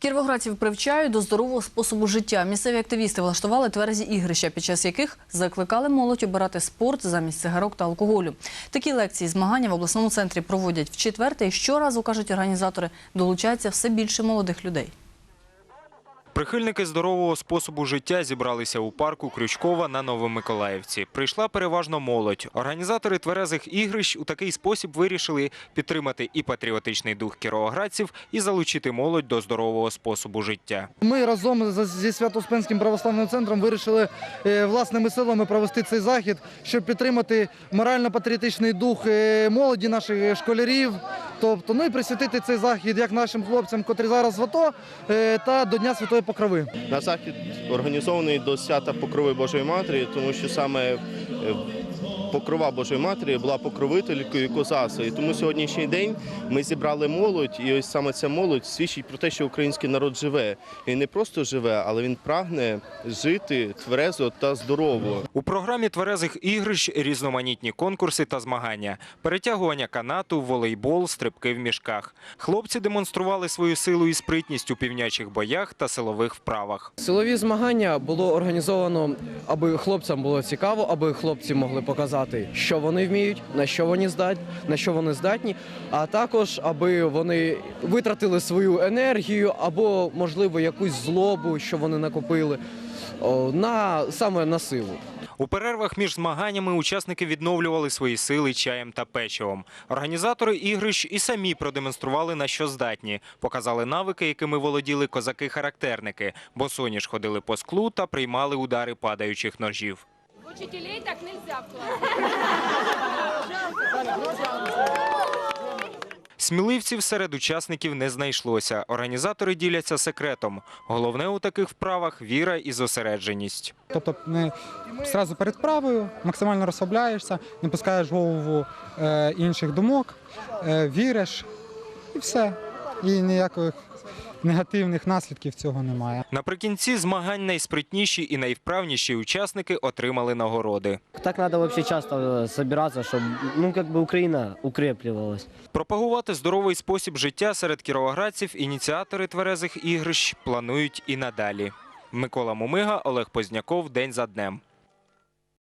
Кіровоградців привчають до здорового способу життя. Місцеві активісти влаштували тверезі ігрища, під час яких закликали молодь обирати спорт замість цигарок та алкоголю. Такі лекції змагання в обласному центрі проводять в четверте і щоразу, кажуть організатори, долучається все більше молодих людей. Прихильники здорового способу життя зібралися у парку Крючкова на Новомиколаївці. Прийшла переважно молодь. Організатори тверезих ігрищ у такий спосіб вирішили підтримати і патріотичний дух кіровоградців, і залучити молодь до здорового способу життя. Ми разом зі Свято-Успенським православним центром вирішили е, власними силами провести цей захід, щоб підтримати морально-патріотичний дух е, молоді наших школярів. Тобто, ну і присвятити цей захід як нашим хлопцям, котрі зараз в АТО, е, та до Дня Святої Покрови. На захід організований до свята Покрови Божої Матері, тому що саме е, Покрова Божої Матері була покровителькою Козаса. І тому сьогоднішній день ми зібрали молодь, і ось саме ця молодь свідчить про те, що український народ живе. Він не просто живе, але він прагне жити тверезо та здорово. У програмі тверезих ігрищ різноманітні конкурси та змагання, перетягування канату, волейбол, стрибки в мішках. Хлопці демонстрували свою силу і спритність у півнячих боях та силових вправах. Силові змагання було організовано, аби хлопцям було цікаво, аби хлопці могли показати, що вони вміють, на що вони здатні, на що вони здатні, а також аби вони витратили свою енергію або, можливо, якусь злобу, що вони накопили, на саме на силу. У перервах між змаганнями учасники відновлювали свої сили чаєм та печивом. Організатори ігрищ і самі продемонстрували на що здатні. Показали навики, якими володіли козаки-характерники. Босоніж ходили по склу та приймали удари падаючих ножів. Учителей так нельзя в. Сміливців серед учасників не знайшлося. Організатори діляться секретом. Головне у таких вправах віра і зосередженість. Тобто не одразу перед правою максимально розслабляєшся, не пускаєш голову е, інших думок, е, віриш і все І ніяких негативних наслідків цього немає. Наприкінці змагань найспритніші і найвправніші учасники отримали нагороди. Так надо вообще часто э, собираться, чтобы, ну, как бы Украина укрепливалась. Пропагувати здоровий спосіб життя серед кіровоградців ініціатори тверезих ігрищ планують і надалі. Микола Мумига, Олег Позняков. День за днем.